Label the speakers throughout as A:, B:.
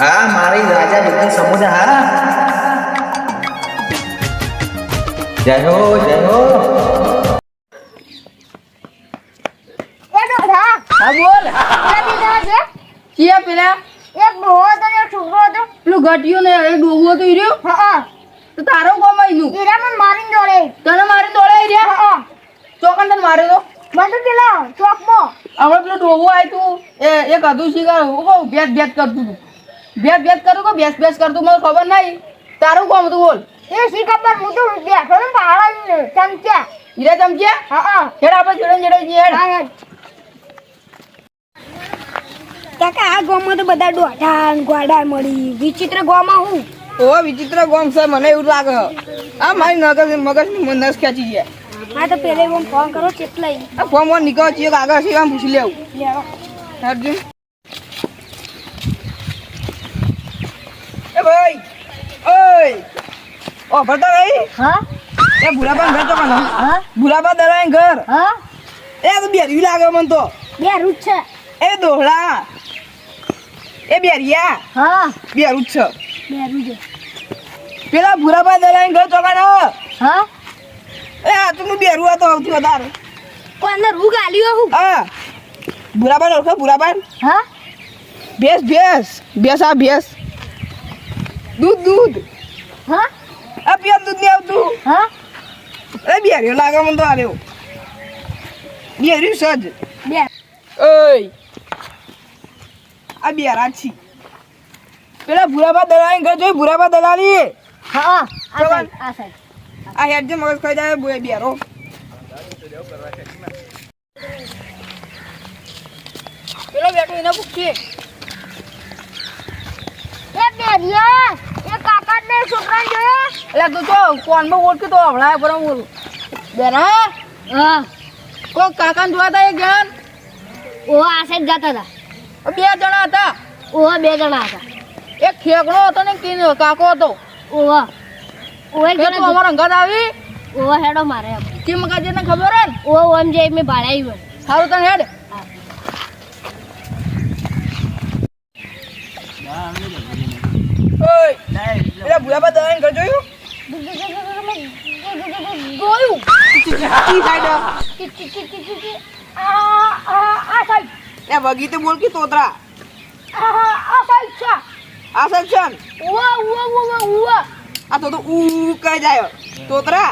A: હા મારી રાજા બુદ્ધિ સમુદ્ર હા. જય હો જય હો.
B: એ ડોહા
C: હા બોલ.
B: પેલા બીજા છે.
C: ચિયા પેલા?
B: એક ડોહો હતો ને એક છોકરો હતો.
C: પેલું ઘટ્યું ને એ ડોગું હતું ઈ
B: હા
C: તો તારો કોમ આઈનું
B: એરા મને મારીને દોડે.
C: તને મારે દોડાઈ રહ્યા?
B: હા
C: ચોકન તને માર્યો તો?
B: મને પેલા ચોકમાં.
C: હવે પેલું ડોગું આવ્યું તું એ એક હતું શિકાર ભેસ ભેસ કરતું તું ભેસ ભેસ કરું કે ભેસ ભેસ કરતું મને ખબર નહીં. તારું કોમ હતું બોલ.
B: એ શી ખબર? હું તો બેઠો ને પાડા ચમચ્યા
C: હીરા ચમચિયા
B: હા હા.
C: હેડ આપણે જોડે જોડે જઈએ હેડ.
B: હા કાકા આ ગામમાં તો બધા ડોઢા ને ગોડા મળી. વિચિત્ર ગામમાં હું?
C: ઓ વિચિત્ર ગોમ છે મને એવું લાગે. આ મારી નગર મગજની નસ ખેંચી ગયા
B: હા તો પેલે ફોન કરો કેટલાય
C: આ ફોન વોર્મ નીકળો છીએ આગળ છે આમ પૂછી લેવું.
B: લેવા.
C: અર્જુન? એ ભાઈ ઓય! ઓ ભરતા ભાઈ
B: હા?
C: એ ભૂરાબા ઘર તો
B: હા?
C: ભૂરાબા દલાઈ ઘર?
B: હા?
C: એ તો બેરી લાગે મને તો.
B: બે રૂટ છે.
C: એ દોહળા. એ બેરિયા.
B: હા?
C: બેરું છે. પેલા ભૂરાબા દલાઈ ઘર ચોકાનો
B: હા.
C: એ આ તો બેરું હતો સૌથી વધારે.
B: કોને રૂ ગાલ્યો હું?
C: હા. ભૂરાબા ઓળખો? ભૂરાબા
B: હા?
C: ભેસ ભેસ. ભેસ આ ભેસ. દૂધ દૂધ.
B: હા?
C: આ પેલ દૂધ નહીં આવતું.
B: હા?
C: એ બેર્યો લાગે મને તો આવ્યો બેર્યું સજ.
B: બે.
C: ઓય. આ બેરા છી. પેલા ભૂરાબા દલાલી ઘર જોઈ ભૂરાબા દલાલી
B: હા આ સાઈડ આ
C: હેડ જે મગજ ખાઈ જાય બોય બેરો પેલો બેઠો એના પૂછીએ
B: એ બેરિયા છોકરા જોયો
C: એટલે તું તો ફોનમાં ઓળખી તો હમણાં પર બોલું. બેરા
B: હા.
C: કોઈ કાકાને જોવા તા એક જણ?
B: ઓ આ જ જતા હતા
C: બે જણા હતા.
B: ઓ બે જણા હતા.
C: એક ખેકડો હતો ને કીને કાકો હતો.
B: ઓવા ઓય
C: એ તો અમારા ઘર આવી.
B: ઓવા હેડો મારે
C: કે મગાજી ને ખબર હે ને?
B: ઓ ઓમ જે મેં ભાડાઈ વળ
C: સારું તને હેડ. ઓય. પેલા ભૂલાબા દલાઈને ઘર જોયું સાઈડ
B: કી કી કી કી કી આ આ સાઈડ
C: એ વગી તો બોલ કે તોતરા
B: આ આ સાઈડ છે
C: આ સેક્શન
B: ઉવા ઓવા ઓવા ઉવા
C: આ તો તો ઉ કહે જાય તોતરા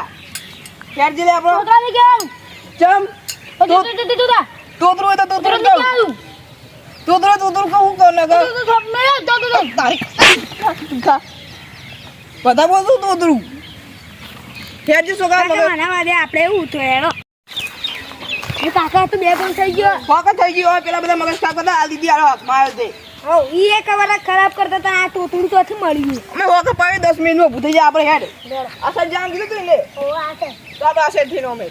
C: ક્યારે જલે આપણો
B: છોકરા ને કેમ
C: ચમ તોતરો હોય તો તોતરો.
B: કેમ
C: તોતરો તોતરો કહું કહું તારી. બધા બોલતું તોતરું ક્યારે શું કામ મગજ
B: મારા વાદે આપણે એવું તો એનો. એ કાકા તો બે પણ થઈ ગયો.
C: ફોકસ થઈ ગયો હોય પેલા બધા મગજ ખાક બધા આ દીદી આરો હાથમાં આવ્યો તે
B: ઓ ઈ એક વાર ખરાબ કરતા હતા આ તોતડું તો મળ્યું
C: અમે વોક પાવી દસ મિનિટમાં ઊભું થઈ જાય આપણે હેડ. આ સાઈડ જાણ કીધું તું ને
B: ઓ આ છે
C: તો આપણે આ સાઈડ થઈને અમે.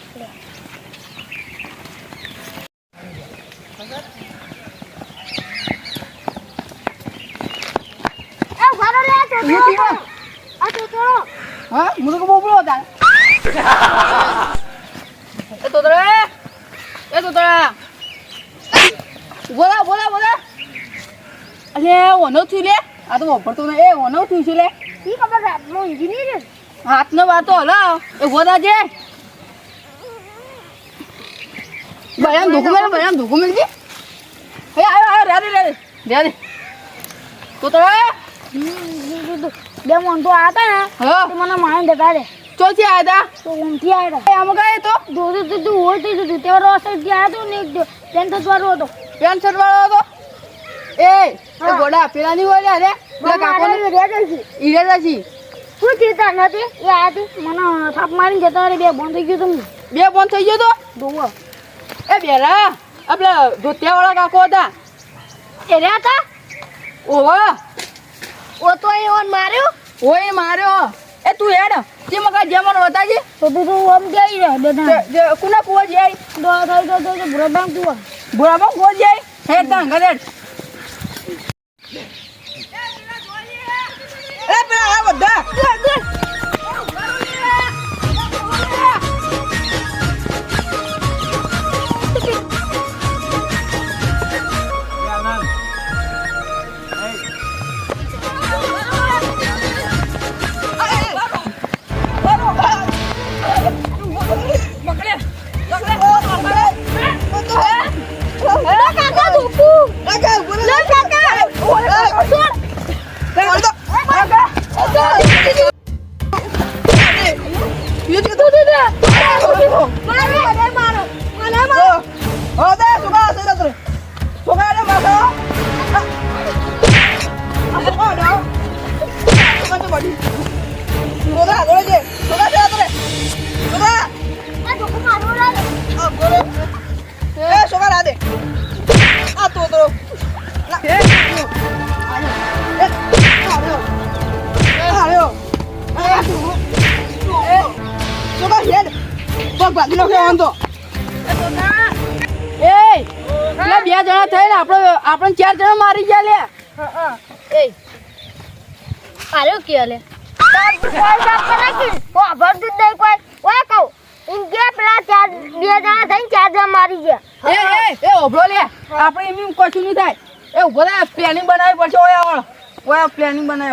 B: એ વારો લે આ તોતડું આ
C: હા મુझे को બોલો હતા એ તોતરા એ તોતરા બોલા બોલા બોલા અલે ઓનો થયું લે આ તો વાપરતું ને એ ઓનો થયું છે લે
B: ઈ ખબર મો ઇન્જિનિયર
C: હાથનો વાતો હલો એ ગોદા છે બયામ ધોકું મેળ બયામ ધોકું મેળ જી એ આયો આયો રેડી રેડી રેડી તોતરા
B: બે મોંટો આતા ને
C: હા.
B: મને મારી દેતા રે.
C: ચોથી આયા તા
B: તો ઊંધી આવ્યા
C: એ આમ ગયે તો
B: દો દો તો તું હોય થઈ જતું તે રસ્તે ગયા હતો ને પેન થતવારો હતો.
C: પેન્ટ શર્ટ વાળો હતો? એ એ. ગોડા પેલા ની હોય પેલા કાકો
B: છે
C: છી
B: શું નથી? એ આતી મને થાપ મારીને જતા રે બે બંધ થઈ ગયો તમને
C: બે ફોન થઈ ગયો તો
B: દોવો.
C: એ બેરા આપડે ધોતિયા વાળા કાકો હતા.
B: એ રહ્યા હતા?
C: ઓવા
B: ઓ તો એ ઓન માર્યો?
C: ઓય માર્યો. એ તું હેડ. જે મકા જમણ વતાજી
B: તો તું તું ઓમ જઈ બધા
C: જે કુના કુવા જાય
B: દો થઈ તો તો બુરા બાંગ તું
C: ભોળામાં કુવા જાય હે તાં ઘરે પડી. છોકરા આગળ છે છોકરા છે આગળ છોકરા એ છોકરા રાધે. આ તો તો. છોકરા હેડ. પગ ભાગી. નાખ્યો વાંધો એ બે જણા થઈને આપણે આપણે ચાર જણા મારી ગયા લે.
B: એ. આર્યો કે લે.
C: આપણે એમ કશું નહીં થાય. એ ઊભો થાય પ્લાનિંગ બનાવવી પડશે ઓય આવળ. ઓય પ્લાનિંગ બનાવી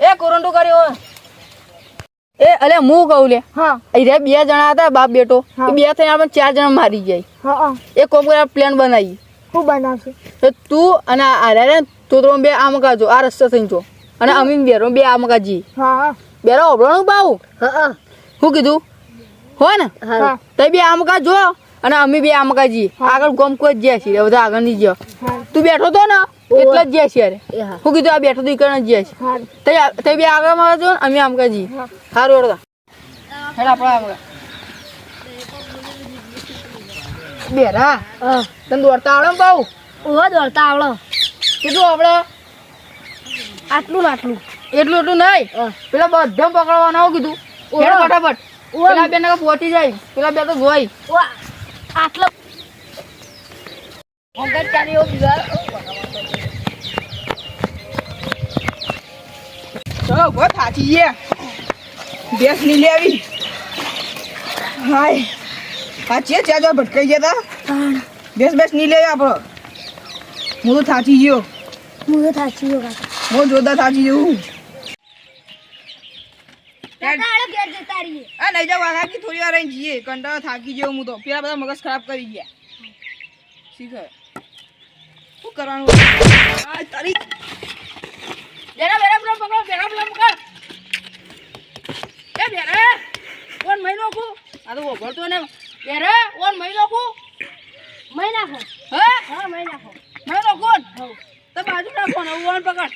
C: એ કોરંટો કર્યો એ અલે હું કહું લે.
B: હા.
C: બે જણા હતા બાપ બેટો. બે થઈને આપણે ચાર જણા મારી જાય
B: હા
C: એ કોમ પ્લાન બનાવી.
B: હું બનાવશે?
C: તો તું અને આરે રે તો તો બે આમ કાજો આ રસ્તે થઈને જો. અને અમીન બેરો બે આમ કાજી
B: હા હા.
C: બેરો ઓભળો બાઉ
B: હા
C: શું કીધું? હો ને?
B: હા.
C: તો બે આમ કા જો અને અમે બે આમ કાજી આગળ ગોમ કોઈ જ જ્યાં છીએ બધા આગળ નહીં જ્યો. તું બેઠો તો ને એટલે જ જ્યાં છીએ અરે શું કીધું આ બેઠો તો ઈકણ જ જ્યાં છે.
B: હા.
C: તઈ તઈ બે આગળમાં જો અમે આમ કાજી
B: હા.
C: સારું હેડો હેડ આપણે આગળ બેરા તને દોડતા આવડે ને બાઉ
B: ઓહો દોડતા આવડો.
C: કેટલું આવડે?
B: આટલું ને આટલું.
C: એટલું એટલું નહીં? પેલા બધા પકડવાનું આવું કીધું.
B: ઓહો.
C: ફટાફટ. પેલા બે ને પહોંચી જાય. પેલા બે તો જોઈ.
B: આટલો. ચાલે
C: ગો થાચી ગયા. ગેસ નહીં લેવી. હાય. આ છે ત્યાં જો ભટકાઈ ગયા તા. બેસ ભેંસ નહીં લેવા આપણો હું તો થાચી ગયો.
B: હું તો થાચી ગયો કાકા.
C: હું જોરદાર થાચી
B: રહીએ.
C: આ નહીં જાવ કાકી થોડી વાર રહીને જઈએ. કંટાળો થાકી ગયો હું તો. પેલા બધા મગજ ખરાબ કરી ગયા. શું કરવાનું? આ તારી બેરા બેરા પેલા પકડો બેરા પેલા પકડ. એ બેરા કોણ મહિનો કો આ તો ને. બેરા કોણ મહિનો કુ
B: મહી નાખો.
C: હે?
B: હા મહી નાખો.
C: મહિનો કોણ તો બાજુ રાખો ને ઓન પકડ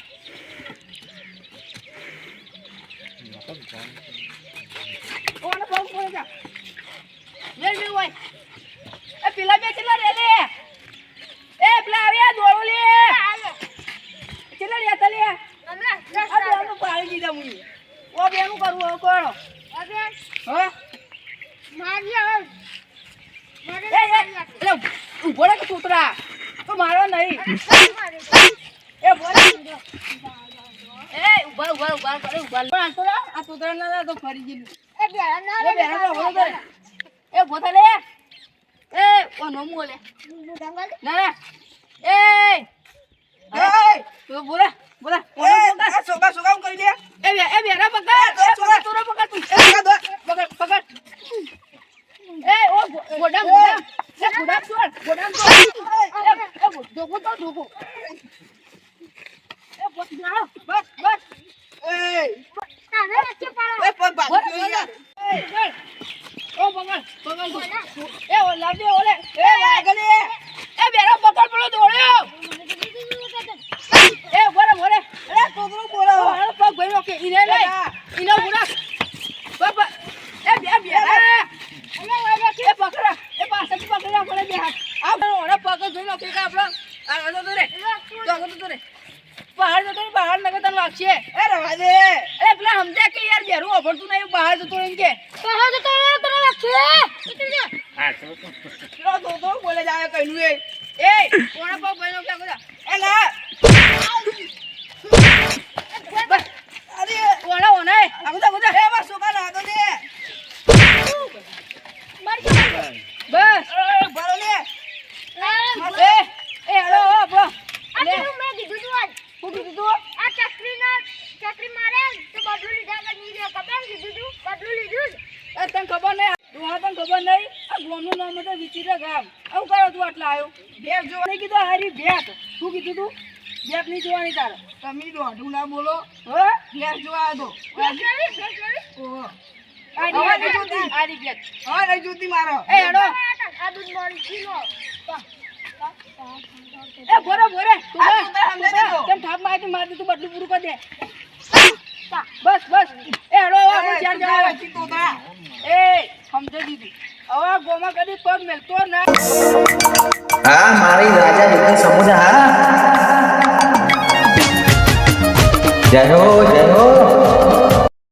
C: ઓને પગ પકડ જા લે લે ઓય એ પેલા બે કેટલા રે લે એ પેલા આવ્યા દોડો લે કેટલા રે તા લે આ બેનું પાડી દીધા મુઈ ઓ બેનું કરવું હવે કોણ હા એ એ એટલે ઊભો રે કે કૂતરા તો મારો નહીં. એ બોલ. એ ઊભા ઊભા ઊભા કરે ઊભા. પણ આ તો રા, આ કૂતરા ના તો ફરી ગયું એ બેરા કરે એ ઊભો થા લે એ ઓ નો મોલે ના ના એ. એ. તું બોલા બોલા. એ સોગા સોગા કરી લે એ બે એ બેરા પકડ એ સોગા તોરો પકડ તું પકડ પકડ એ ઓ ગોડામ ગોડામ એ ગોડામ છોડ ગોડામ છોડ એ એ જોકો એ બસ બસ બસ એ એ પગ બાંધી યાર એ ઓ પકડ પકડ એ ઓ લાવજે ઓલે એ આગળ એ બેરા પકડ પેલો દોડ્યો એ બોરે બોરે એ કોકરો બોરે હાલો પગ ભઈનો કે ઈને લઈ ઈને બોરા બાબા એ બે બેરા એ પકડા એ પાછળથી પકડા પડે બે હાથ આ ઓને પગ જોઈ લો કે આપણો? આ તો તો રે તો તો રે બહાર જતો ને બહાર નગર તને વાગશે એ રવા દે. એ પેલા સમજ્યા કે યાર બેરું અભરતું નહીં બહાર જતો એમ કે. પેલો તો તો. બોલે જાય કઈનું એ. એ કોણે પગ ભાઈનો કે બધા. એ ના બસ. અરે. ઓને ઓને આ બધા બધા. બસ સોકા લાગો ગોમનું નામ તો વિચિત્ર ગામ. આવું કરો તું આટલા આવ્યો બેટ જોવાની કીધું હારી ભેટ શું કીધું તું? બેટ નહીં જોવાની તારે. તમે દોઢું ના બોલો. હે? બેટ જોવા દો ઓહો. આરી મારો. બોરે બોરે તું કેમ મારી માર દે તું બદલું બસ બસ. એ
D: એ
C: સમજો દીધી. હવે ગોમાં કદી પગ મેલતો ના.
A: હા, મારી રાજા એકદમ સમુદ્ર, હા. જય હો જય હો.